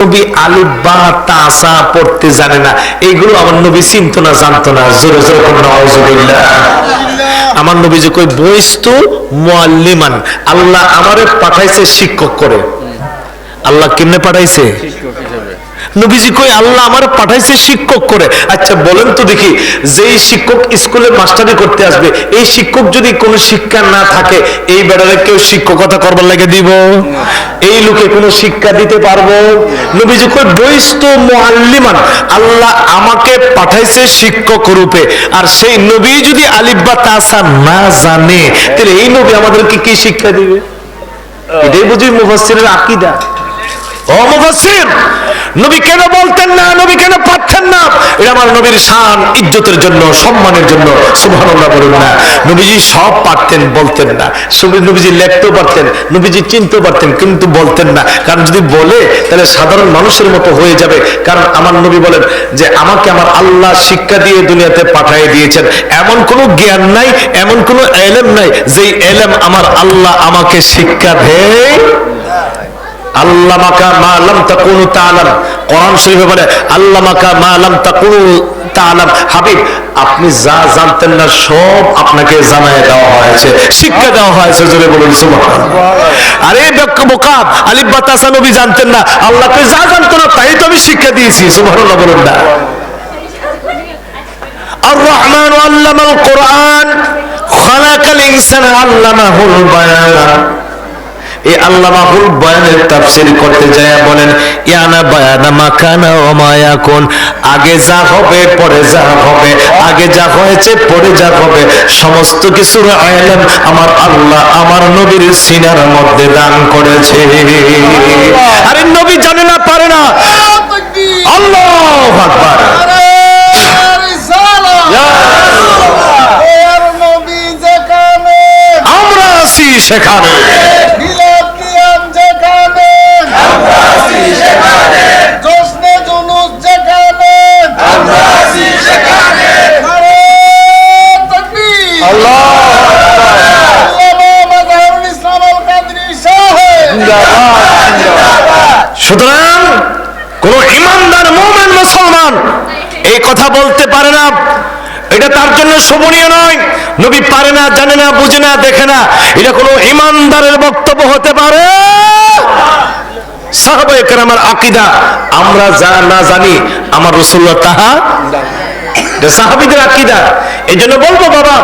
নবী আলু বা তাসা পড়তে জানে না। এইগুলো আমার নবী চিনত না, জানতো না। জোরে জোরে আমার নবী যে কই বইস্তু মুআল্লিমান আল্লাহ আমারে পাঠাইছে শিক্ষক করে। আল্লাহ কেমনে পাঠাইছে? নবীজি কই আল্লাহ আমার পাঠাইছে শিক্ষক করে। আচ্ছা বলেন তো দেখি যেই শিক্ষক স্কুলে মাস্টারি করতে আসবে এই শিক্ষক যদি কোনো শিক্ষা না থাকে এই বেড়ারে কেউ শিক্ষকতা করবার লাগে দিব? এই লোকে কোনো শিক্ষা দিতে পারব? নবীজি কই বইস্ত মুআল্লিমান আল্লাহ আমাকে পাঠাইছে শিক্ষক রূপে। আর সেই নবী যদি আলিফ বা তাসা না জানে তাহলে এই নবী আমাদেরকে কি শিক্ষা দিবে? এটাই বুঝি মুফাসসিরের আকীদা। ও নবী কেন বলতেন না, নবী কেন পারতেন না? এটা আমার নবীর শান, ইজ্জতের জন্য, সম্মানের জন্য, সুবহানাল্লাহ বলুন না। নবীজি সব পারতেন, বলতেন না। নবীজি লিখতেও পারতেন, নবীজি চিনতেও পারতেন, কিন্তু বলতেন না। কারণ যদি বলে, তাহলে সাধারণ মানুষের মতো হয়ে যাবে। কারণ আমার নবী বলেন যে, আমাকে আমার আল্লাহ শিক্ষা দিয়ে দুনিয়াতে পাঠিয়ে দিয়েছেন। এমন কোনো জ্ঞান নাই, এমন কোনো এলেম নাই, যেই এলেম আমার আল্লাহ আমাকে শিক্ষা দেয়। আল্লামাকা মা লাম কোরআন শরীফে বলে, আল্লামাকা মা হাবিব, আপনি যা জানতেন না সব আপনাকে জানায় দেওয়া হয়েছে, শিক্ষা দেওয়া হয়েছে, জোরে বলুন আরে বকাব আলিফ বাতাসা নবী জানতেন না, আল্লাহকে যা জানতো না তাই তো আমি শিক্ষা দিয়েছি, সুবহানাল্লাহ বলুন না। আর রহমান আল্লামাল কোরআন, খলাকাল ইনসান বায়ান। এই আল্লামাহুল বয়ানের তাফসীর করতে যায় বলেন ইয়ানা বায়ানা মাকানা ওয়া মা ইয়াকুন। আগে যা হবে পরে যা হবে আগে যা হয়েছে পরে যা হবে। সমস্ত কিছুর ইলম আমার আল্লাহ আমার নবীর সিনার মধ্যে দান করেছে। আরে নবী জানে না পারে না। আল্লাহু আকবার। আমরা আছি সেখানে সুতরাং কোন ইমানদার মোমেন মুসলমান এই কথা বলতে পারে না এটা তার জন্য শোভনীয় নয়। নবী পারে না, জানে না, বুঝে না, দেখে না। এটা কোনো ইমানদারের বক্তব্য হতে পারে? আকিদা, আমরা যা না জানি, আমার রসুল্লাহ তাহা সাহাবিদের আকিদা। এই জন্য বলব, বাবা,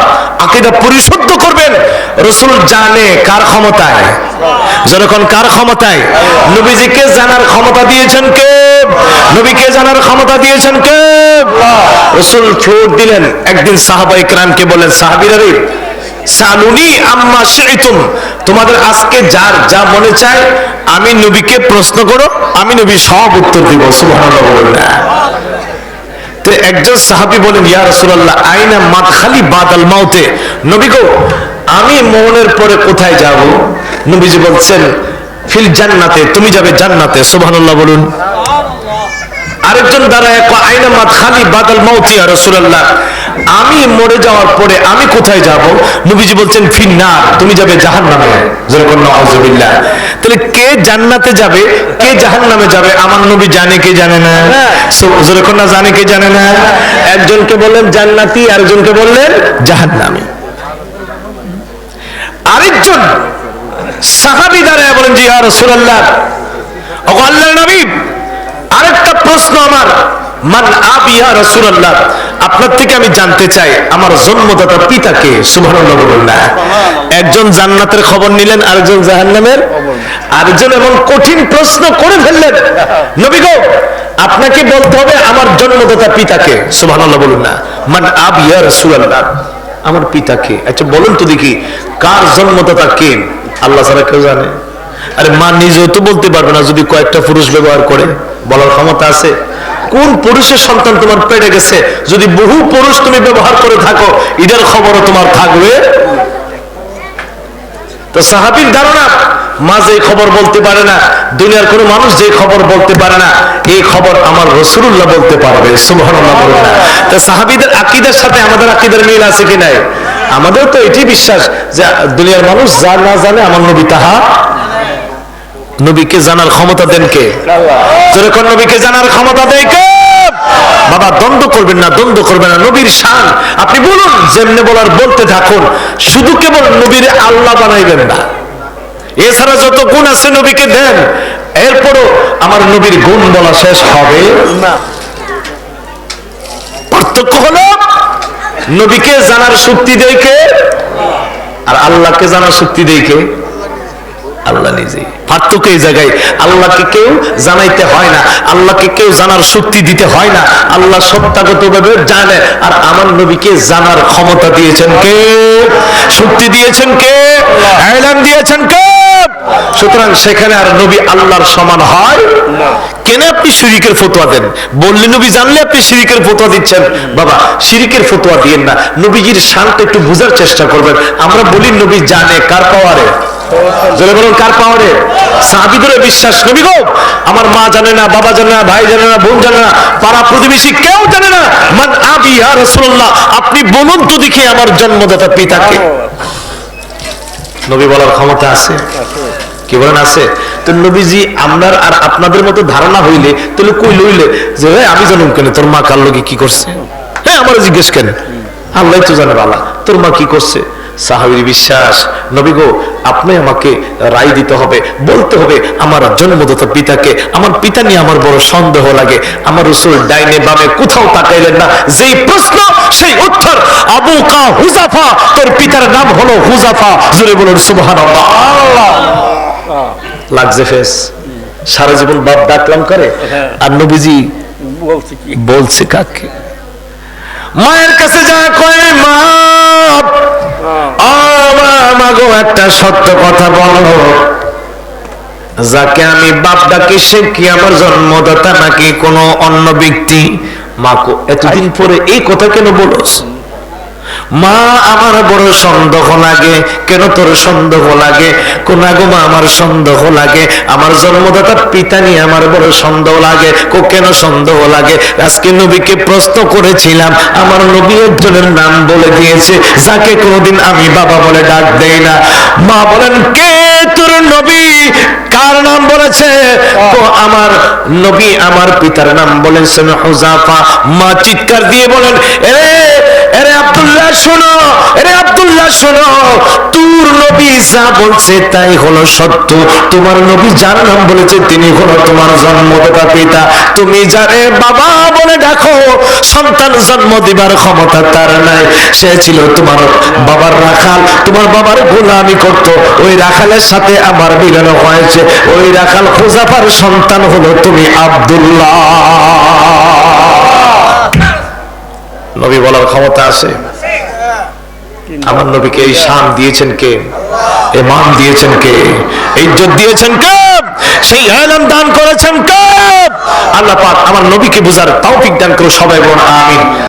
আকিদা পরিশুদ্ধ করবেন। রসুল জানে কার ক্ষমতায়। যখন কার ক্ষমতায়? নবীজিকে জানার ক্ষমতা দিয়েছেন কে? নবীকে জানার ক্ষমতা দিয়েছেন কে রসুল ফ্লোর দিলেন। একদিন সাহাবা ইকরামকে বলেন আম্মা তোমাদের আজকে যার যা মনে চায়, আমি নবীকে প্রশ্ন করো, আমি নবী সব উত্তর দিব। তো একজন সাহাবী বলেন ইয়া রাসূলুল্লাহ, আইনা মাদখালি বাদাল মাউতে? নবী গো, আমি মরণের পরে কোথায় যাব? নবীজি বলছেন, ফিল জান্নাতে, তুমি যাবে জান্নাতে। সুবহানাল্লাহ বলুন। আরেকজন দাঁড়ায় আইনা মাদখালি বাদাল রাসূলুল্লাহ। আমি মরে যাওয়ার পরে আমি কোথায় যাব? নবীজি বলছেন ফিন্নার তুমি যাবে জাহান্নামে। যেরকম নাউজুবিল্লাহ। তাহলে কে জান্নাতে যাবে কে জাহান্নামে যাবে আমার নবী জানে কে জানে না? সো- জানে কে জানে না? একজনকে বললেন জান্নাতি আরেকজনকে বললেন জাহান্নামে। আরেকজন সাহাবি দাঁড়ায় বলেন জি রাসূলুল্লাহ। ও নবী প্রশ্ন আমার মান আবিয়া রাসূলুল্লাহ? আপনার থেকে আমি জানতে চাই আমার জন্মদাতা পিতাকে সুবহানাল্লাহ বলুন একজন জান্নাতের খবর নিলেন আরেকজন জাহান্নামের? আরেকজন এমন কঠিন প্রশ্ন করে ফেললেন। নবী গো আপনাকে বলতে হবে আমার জন্মদাতা পিতাকে সুবহানাল্লাহ বলুন না। মান আবিয়া রাসূলুল্লাহ? আমার পিতাকে আচ্ছা বলুন তো দেখি কার জন্মদাতা কে? আল্লাহ ছাড়া কেউ জানে। আরে মা নিজেও তো বলতে পারবে না যদি কয়েকটা পুরুষ ব্যবহার করে। বলার ক্ষমতা আছে? কোন পুরুষের সন্তান তোমার পেটে গেছে? যদি বহু পুরুষ তুমি ব্যবহার করে থাকো এটার খবরও তোমার থাকবে। তো সাহাবির ধারণা, মা যে খবর বলতে পারে না, দুনিয়ার কোনো মানুষ যে খবর বলতে পারে না, এই খবর আমার রসুল্লাহ বলতে পারবে সাহাবিদের আকিদের সাথে আমাদের আকিদের মিল আছে কি নাই? আমাদের তো এটি বিশ্বাস যে দুনিয়ার মানুষ যা না জানে, আমার নবী তাহা নবীকে জানার ক্ষমতা দেন কে? যেরকম নবীকে জানার ক্ষমতা দেয় কে? বাবা, দ্বন্দ্ব করবেন না, দ্বন্দ্ব করবেন না, নবীর শান। আপনি বলুন, যেমনে বলার বলতে থাকুন, শুধু কেবল নবীর আল্লাহ বানাইবেন না। এছাড়া যত গুণ আছে নবীকে দেন, এরপরও আমার নবীর গুণ বলা শেষ হবে না। পার্থক্য হলো, নবীকে জানার শক্তি দেয় কে? আর আল্লাহকে জানার শক্তি দেয় কে? আল্লাহ নিজে পার্থক্য এই জায়গায়, আল্লাহকে কেউ জানাইতে হয় না, আল্লাহকে কেউ জানার শক্তি দিতে হয় না, আল্লাহ সত্যাগত ভাবে জানে, আর আমার নবীকে জানার ক্ষমতা দিয়েছেন কে? শক্তি দিয়েছেন কে? দিয়েছেন কে? সুতরাং সেখানে আর নবী আল্লাহর সমান হয় কেন আপনি শিরিকের ফতোয়া দেন? বললে নবী জানলে আপনি শিরিকের ফতোয়া দিচ্ছেন। বাবা, শিরিকের ফতোয়া দিয়েন না। নবীজির শান্ত একটু বোঝার চেষ্টা করবেন। আমরা বলি, নবী জানে কার পাওয়ারে আমার মা জানে না, বাবা জানে না, ভাই জানে না, বোন জানে না, পাড়া প্রতিবেশী কেউ জানে না। আপনি বলুন তো দেখি আমার জন্মদাতা পিতাকে। নবী বলার ক্ষমতা আছে? কি বলেন, আছে? নবীজি আর আপনাদের মতো ধারণা হইলে তাহলে কই লইলে? যে "এই, আমি জানুম কেন? তোর মা কার লগে কি করছে? হ্যাঁ আমার জিজ্ঞেস কেন? আল্লাহ তো জানে বালা তোর মা কি করছে? সাহাবির বিশ্বাস আপনি আমাকে রায় দিতে হবে বলতে হবে আমার পিতাকে আমার পিতা নিয়ে আমার বড় সন্দেহ লাগে আমার রসুল ডাইনে বামে কোথাও তাকাইলেন না যেই প্রশ্ন সেই উত্তর আবু কা হুজাফা তোর পিতার নাম হলো হুজাফা জোরে বলুন সুবহানাল্লাহ। লাগছে ফেস। সারা জীবন বাপ ডাকলাম করে হ্যাঁ। আর নবীজি বলছে কাকে? মায়ের কাছে যা কয় মা গো একটা সত্য কথা বলো। যাকে আমি বাপ ডাকি সে কি আমার জন্মদাতা নাকি কোনো অন্য ব্যক্তি? মাকো এতদিন পরে এই কথা কেন বলছ? মা, আমার বড় সন্দেহ লাগে। কেন তোর সন্দেহ লাগে? কোন মা, আমার সন্দেহ লাগে। আমার জন্মদাতা পিতা নিয়ে আমার বড় সন্দেহ লাগে। কো, কেন সন্দেহ লাগে? আজকে নবীকে প্রশ্ন করেছিলাম। আমার নবী একজনের নাম বলে দিয়েছে। যাকে কোনোদিন আমি বাবা বলে ডাক দেই না। মা বলেন, কে তোর নবী? কার নাম বলেছে? তো আমার নবী আমার পিতার নাম বলেছেন হুজাফা। মা চিৎকার দিয়ে বলেন আব্দুল্লাহ শোনো, এরে আব্দুল্লাহ শোনো, তোর নবী যা বলছে তাই হলো সত্য। তোমার নবী যার নাম বলেছে তিনি হলো তোমার জন্মদাতা পিতা। তুমি যারে বাবা বলে সন্তান জন্ম দিবার ক্ষমতা তার নাই। সে ছিল তোমার বাবার রাখাল। তোমার বাবার গোলামি করত। ওই রাখালের সাথে আমার মিলন হয়েছে। ওই রাখাল খোজাফার সন্তান হলো তুমি আব্দুল্লাহ। নবী বলার ক্ষমতা আছে। আমার নবীকে এই শান দিয়েছেন কে? এ মান দিয়েছেন কে? ইজ্জত দিয়েছেন কে? সেই আলম দান করেছেন কে? আল্লাহ পাক আমার নবীকে বুঝার তৌফিক দান করে সবাই বলুন, আমিন।